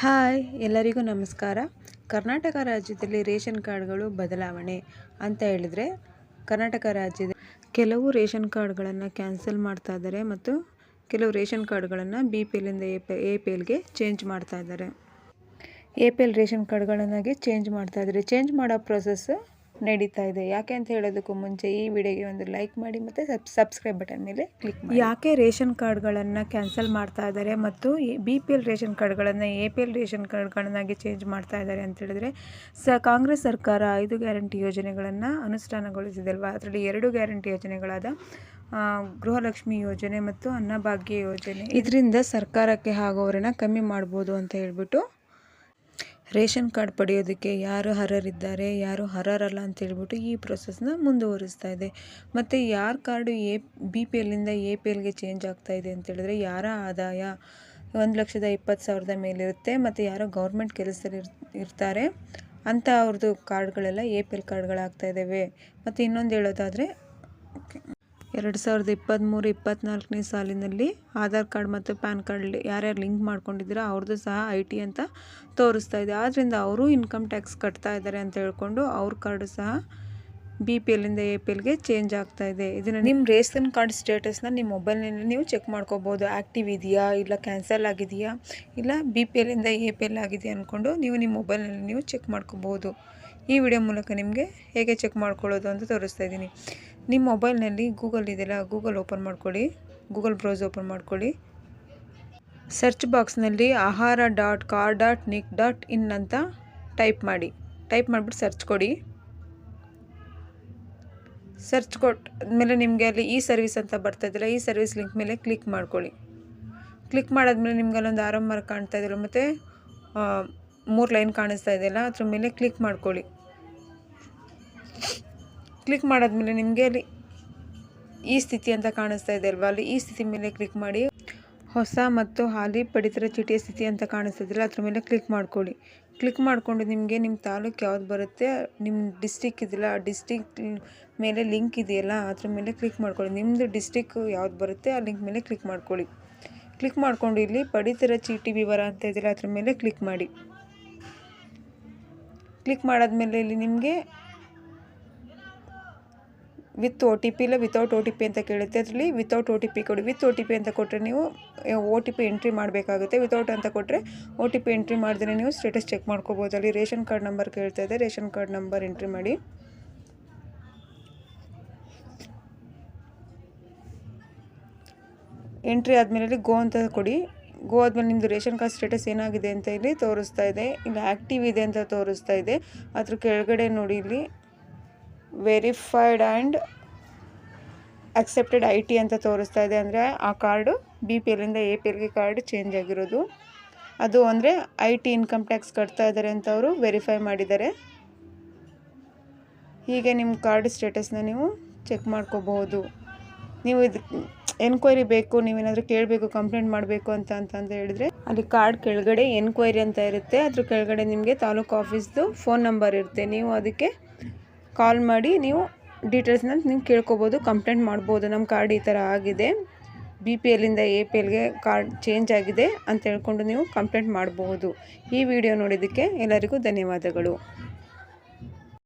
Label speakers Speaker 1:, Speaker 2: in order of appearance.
Speaker 1: Hi, ಎಲ್ಲರಿಗೂ ನಮಸ್ಕಾರ. ಕರ್ನಾಟಕ ರಾಜ್ಯದಲ್ಲಿ ರೇಷನ್ ಕಾರ್ಡ್ಗಳು ಬದಲಾವಣೆ ಅಂತ ಹೇಳಿದರೆ ಕರ್ನಾಟಕ ರಾಜ್ಯದ ಕೆಲವು ರೇಷನ್ ಕಾರ್ಡ್ಗಳನ್ನು ಕ್ಯಾನ್ಸಲ್ ಮಾಡ್ತಾ ಇದ್ದಾರೆ ಮತ್ತು ಕೆಲವು ರೇಷನ್ ಕಾರ್ಡ್ಗಳನ್ನು ಬಿ ಪಿ ಎಲ್ಲಿಂದ ಎ ಪಿ ಎಲ್ಗೆ ಚೇಂಜ್ ಮಾಡ್ತಾ ಇದ್ದಾರೆ. ಎ ಪಿ ಎಲ್ ರೇಷನ್ ಕಾರ್ಡ್ಗಳನ್ನಾಗಿ ಚೇಂಜ್ ಮಾಡ್ತಾ ಇದ್ದಾರೆ. ಚೇಂಜ್ ಮಾಡೋ ಪ್ರೊಸೆಸ್ ನಡೀತಾ ಇದೆ. ಯಾಕೆ ಅಂತ ಹೇಳೋದಕ್ಕೂ ಮುಂಚೆ ಈ ವಿಡಿಯೋಗೆ ಒಂದು ಲೈಕ್ ಮಾಡಿ ಮತ್ತು ಸಬ್, ಸಬ್ಸ್ಕ್ರೈಬ್ ಬಟನ್ ಮೇಲೆ ಕ್ಲಿಕ್ ಮಾಡಿ. ಯಾಕೆ ರೇಷನ್ ಕಾರ್ಡ್ಗಳನ್ನು ಕ್ಯಾನ್ಸಲ್ ಮಾಡ್ತಾ ಇದ್ದಾರೆ ಮತ್ತು ಬಿ ಪಿ ಎಲ್ ರೇಷನ್ ಕಾರ್ಡ್ಗಳನ್ನು ಎ ಪಿ ಎಲ್ ರೇಷನ್ ಕಾರ್ಡ್ಗಳನ್ನಾಗಿ ಚೇಂಜ್ ಮಾಡ್ತಾ ಇದ್ದಾರೆ ಅಂತ ಹೇಳಿದ್ರೆ, ಸ, ಕಾಂಗ್ರೆಸ್ ಸರ್ಕಾರ ಐದು ಗ್ಯಾರಂಟಿ ಯೋಜನೆಗಳನ್ನು ಅನುಷ್ಠಾನಗೊಳಿಸಿದೆ ಅಲ್ವಾ ಅದರಲ್ಲಿ ಎರಡು ಗ್ಯಾರಂಟಿ ಯೋಜನೆಗಳಾದ ಗೃಹಲಕ್ಷ್ಮಿ ಯೋಜನೆ ಮತ್ತು ಅನ್ನಭಾಗ್ಯ ಯೋಜನೆ. ಇದರಿಂದ ಸರ್ಕಾರಕ್ಕೆ ಆಗೋರನ್ನ ಕಮ್ಮಿ ಮಾಡ್ಬೋದು ಅಂತ ಹೇಳ್ಬಿಟ್ಟು ರೇಷನ್ ಕಾರ್ಡ್ ಪಡೆಯೋದಕ್ಕೆ ಯಾರು ಅರ್ಹರಿದ್ದಾರೆ, ಯಾರು ಅರ್ಹರಲ್ಲ ಅಂತ ಹೇಳ್ಬಿಟ್ಟು ಈ ಪ್ರೊಸೆಸ್ನ ಮುಂದುವರಿಸ್ತಾ ಇದೆ. ಮತ್ತು ಯಾರ ಕಾರ್ಡು ಎ, ಬಿ ಪಿ ಎಲ್ಲಿಂದ ಎ ಪಿ ಎಲ್ಗೆ ಚೇಂಜ್ ಆಗ್ತಾ ಇದೆ ಅಂತ ಹೇಳಿದ್ರೆ ಯಾರ ಆದಾಯ? ಒಂದು ಲಕ್ಷದ ಇಪ್ಪತ್ತು ಸಾವಿರದ ಮೇಲಿರುತ್ತೆ, ಮತ್ತು ಯಾರೋ ಗೌರ್ಮೆಂಟ್ ಕೆಲಸದಲ್ಲಿ ಇರ್ತಾರೆ, ಅಂತ ಅವ್ರದ್ದು ಕಾರ್ಡ್ಗಳೆಲ್ಲ ಎ ಪಿ ಎಲ್ ಕಾರ್ಡ್ಗಳಾಗ್ತಾ ಇದ್ದಾವೆ ಮತ್ತು ಇನ್ನೊಂದು ಹೇಳೋದಾದರೆ ಎರಡು ಸಾವಿರದ ಇಪ್ಪತ್ತ್ಮೂರು ಇಪ್ಪತ್ತ್ನಾಲ್ಕನೇ ಸಾಲಿನಲ್ಲಿ ಆಧಾರ್ ಕಾರ್ಡ್ ಮತ್ತು ಪ್ಯಾನ್ ಕಾರ್ಡ್ ಯಾರ್ಯಾರು ಲಿಂಕ್ ಮಾಡ್ಕೊಂಡಿದ್ದೀರೋ ಅವ್ರದ್ದು ಸಹ ಐ ಟಿ ಅಂತ ತೋರಿಸ್ತಾ ಇದೆ. ಆದ್ದರಿಂದ ಅವರು ಇನ್ಕಮ್ ಟ್ಯಾಕ್ಸ್ ಕಟ್ತಾ ಇದ್ದಾರೆ ಅಂತ ಹೇಳ್ಕೊಂಡು ಅವ್ರ ಕಾರ್ಡು ಸಹ ಬಿ ಪಿ ಎಲ್ಲಿಂದ ಎ ಪಿ ಎಲ್ಗೆ ಚೇಂಜ್ ಆಗ್ತಾ ಇದೆ. ಇದನ್ನು ನಿಮ್ಮ ರೇಷನ್ ಕಾರ್ಡ್ ಸ್ಟೇಟಸ್ನ ನಿಮ್ಮ ಮೊಬೈಲ್ನಲ್ಲಿ ನೀವು ಚೆಕ್ ಮಾಡ್ಕೋಬೋದು. ಆ್ಯಕ್ಟಿವ್ ಇದೆಯಾ? ಇಲ್ಲ ಕ್ಯಾನ್ಸಲ್ ಆಗಿದೆಯಾ? ಇಲ್ಲ ಬಿ ಪಿ ಎಲ್ಲಿಂದ ಎ ಪಿ ಎಲ್ ಆಗಿದೆ ಅಂದ್ಕೊಂಡು ನೀವು ನಿಮ್ಮ ಮೊಬೈಲ್ನಲ್ಲಿ ನೀವು ಚೆಕ್ ಮಾಡ್ಕೋಬೋದು. ಈ ವಿಡಿಯೋ ಮೂಲಕ ನಿಮಗೆ ಹೇಗೆ ಚೆಕ್ ಮಾಡ್ಕೊಳ್ಳೋದು ಅಂತ ತೋರಿಸ್ತಾ ಇದ್ದೀನಿ. ನಿಮ್ಮ ಮೊಬೈಲ್ನಲ್ಲಿ ಗೂಗಲ್ ಇದೆಯಲ್ಲ, ಗೂಗಲ್ ಓಪನ್ ಮಾಡ್ಕೊಳ್ಳಿ, ಗೂಗಲ್ ಬ್ರೌಸ್ ಓಪನ್ ಮಾಡ್ಕೊಳ್ಳಿ. ಸರ್ಚ್ ಬಾಕ್ಸ್ನಲ್ಲಿ Ahara dot kar dot nic dot in ಅಂತ ಟೈಪ್ ಮಾಡಿ. ಟೈಪ್ ಮಾಡಿಬಿಟ್ಟು ಸರ್ಚ್ ಕೊಡಿ. ಸರ್ಚ್ ಕೊಟ್ಮೇಲೆ ನಿಮಗೆ ಅಲ್ಲಿ ಈ ಸರ್ವಿಸ್ ಅಂತ ಬರ್ತಾ ಇದೆಯಲ್ಲ, ಈ ಸರ್ವಿಸ್ ಲಿಂಕ್ ಮೇಲೆ ಕ್ಲಿಕ್ ಮಾಡ್ಕೊಳ್ಳಿ. ಕ್ಲಿಕ್ ಮಾಡಾದ್ಮೇಲೆ ನಿಮ್ಗೆ ಅಲ್ಲೊಂದು ಆರಂಭ ಕಾಣ್ತಾ ಇದೆಯಲ್ಲ, ಮತ್ತು ಮೂರು ಲೈನ್ ಕಾಣಿಸ್ತಾ ಇದೆಯಲ್ಲ, ಅದ್ರ ಮೇಲೆ ಕ್ಲಿಕ್ ಮಾಡ್ಕೊಳ್ಳಿ. ಕ್ಲಿಕ್ ಮಾಡಿದ್ಮೇಲೆ ನಿಮಗೆ ಅಲ್ಲಿ ಈ ಸ್ಥಿತಿ ಅಂತ ಕಾಣಿಸ್ತಾ ಇದೆ ಅಲ್ವಾ? ಅಲ್ಲಿ ಈ ಸ್ಥಿತಿ ಮೇಲೆ ಕ್ಲಿಕ್ ಮಾಡಿ ಹೊಸ ಮತ್ತು ಹಾಲಿ ಪಡಿತರ ಚೀಟಿಯ ಸ್ಥಿತಿ ಅಂತ ಕಾಣಿಸ್ತಿದ್ರಲ್ಲ ಅದ್ರ ಮೇಲೆ ಕ್ಲಿಕ್ ಮಾಡ್ಕೊಳ್ಳಿ. ಕ್ಲಿಕ್ ಮಾಡಿಕೊಂಡು ನಿಮಗೆ ನಿಮ್ಮ ತಾಲೂಕು ಯಾವ್ದು ಬರುತ್ತೆ ನಿಮ್ಮ ಡಿಸ್ಟಿಕ್ ಇದೆಯಲ್ಲ, ಆ ಡಿಸ್ಟಿಕ್ ಮೇಲೆ ಲಿಂಕ್ ಇದೆಯಲ್ಲ, ಅದ್ರ ಮೇಲೆ ಕ್ಲಿಕ್ ಮಾಡ್ಕೊಳ್ಳಿ. ನಿಮ್ಮದು ಡಿಸ್ಟಿಕ್ ಯಾವ್ದು ಬರುತ್ತೆ, ಆ ಲಿಂಕ್ ಮೇಲೆ ಕ್ಲಿಕ್ ಮಾಡ್ಕೊಳ್ಳಿ. ಕ್ಲಿಕ್ ಮಾಡಿಕೊಂಡು ಇಲ್ಲಿ ಪಡಿತರ ಚೀಟಿ ವಿವರ ಅಂತ ಇದೆಯಲ್ಲ, ಅದ್ರ ಮೇಲೆ ಕ್ಲಿಕ್ ಮಾಡಿ. ಕ್ಲಿಕ್ ಮಾಡಾದ್ಮೇಲೆ ಇಲ್ಲಿ ನಿಮಗೆ ವಿತ್ ಒ ಟಿ ಪಿ ಇಲ್ಲ ವಿತೌಟ್ ಒ ಟಿ ಪಿ ಅಂತ ಕೇಳುತ್ತೆ. ಅದರಲ್ಲಿ ವಿತೌಟ್ ಒ ಟಿ ಪಿ ಕೊಡಿ. ವಿತ್ ಒ ಟಿ ಪಿ ಅಂತ ಕೊಟ್ಟರೆ ನೀವು ಒ ಟಿ ಪಿ ಎಂಟ್ರಿ ಮಾಡಬೇಕಾಗುತ್ತೆ. ವಿತೌಟ್ ಅಂತ ಕೊಟ್ಟರೆ ಒ ಟಿ ಪಿ ಎಂಟ್ರಿ ಮಾಡಿದ್ರೆ ನೀವು ಸ್ಟೇಟಸ್ ಚೆಕ್ ಮಾಡ್ಕೋಬೋದು. ಅಲ್ಲಿ ರೇಷನ್ ಕಾರ್ಡ್ ನಂಬರ್ ಕೇಳ್ತಾ ಇದೆ. ರೇಷನ್ ಕಾರ್ಡ್ ನಂಬರ್ ಎಂಟ್ರಿ ಮಾಡಿ. ಎಂಟ್ರಿ ಆದಮೇಲೆ ಗೋ ಅಂತ ಕೊಡಿ. ಗೋ ಆದಮೇಲೆ ನಿಮ್ಮದು ರೇಷನ್ ಕಾರ್ಡ್ ಸ್ಟೇಟಸ್ ಏನಾಗಿದೆ ಅಂತ ಇಲ್ಲಿ ತೋರಿಸ್ತಾ ಇದೆ. ಇಲ್ಲಿ ಆ್ಯಕ್ಟಿವ್ ಇದೆ ಅಂತ ತೋರಿಸ್ತಾ ಇದೆ. ಅದ್ರ ಕೆಳಗಡೆ ನೋಡಿ ಇಲ್ಲಿ. Verified and accepted I T ಅಂತ ತೋರಿಸ್ತಾ ಇದೆ ಅಂದರೆ ಆ ಕಾರ್ಡು ಬಿ ಪಿ ಎಲ್ಲಿಂದ ಎ ಪಿ ಎಲ್ಗೆ ಕಾರ್ಡ್ ಚೇಂಜ್ ಆಗಿರೋದು. ಅದು ಅಂದರೆ ಐ ಟಿ ಇನ್ಕಮ್ ಟ್ಯಾಕ್ಸ್ ಕಟ್ತಾ ಇದ್ದಾರೆ ಅಂತ ಅವರು ವೆರಿಫೈ ಮಾಡಿದ್ದಾರೆ. ಹೀಗೆ ನಿಮ್ಮ ಕಾರ್ಡ್ ಸ್ಟೇಟಸ್ನ ನೀವು ಚೆಕ್ ಮಾಡ್ಕೋಬಹುದು. ನೀವು ಇದು ಎನ್ಕ್ವೈರಿ ಬೇಕು ನೀವೇನಾದರೂ ಕೇಳಬೇಕು, ಕಂಪ್ಲೇಂಟ್ ಮಾಡಬೇಕು ಅಂತ ಅಂತಂದು ಹೇಳಿದ್ರೆ ಅಲ್ಲಿ ಕಾರ್ಡ್ ಕೆಳಗಡೆ ಎನ್ಕ್ವೈರಿ ಅಂತ ಇರುತ್ತೆ. ಅದ್ರ ಕೆಳಗಡೆ ನಿಮಗೆ ತಾಲೂಕು ಆಫೀಸ್ದು ಫೋನ್ ನಂಬರ್ ಇರುತ್ತೆ. ನೀವು ಅದಕ್ಕೆ ಕಾಲ್ ಮಾಡಿ ನೀವು ಡೀಟೇಲ್ಸ್ನ ನೀವು ಕೇಳ್ಕೊಬೋದು ಕಂಪ್ಲೇಂಟ್ ಮಾಡ್ಬೋದು ನಮ್ಮ ಕಾರ್ಡ್ ಈ ಥರ ಆಗಿದೆ. ಬಿ ಪಿ ಎಲ್ಲಿಂದ ಎ ಪಿ ಎಲ್ಗೆ ಕಾರ್ಡ್ ಚೇಂಜ್ ಆಗಿದೆ ಅಂತ ಹೇಳ್ಕೊಂಡು ನೀವು ಕಂಪ್ಲೇಂಟ್ ಮಾಡಬಹುದು ಈ ವಿಡಿಯೋ ನೋಡಿದ್ದಕ್ಕೆ ಎಲ್ಲರಿಗೂ ಧನ್ಯವಾದಗಳು.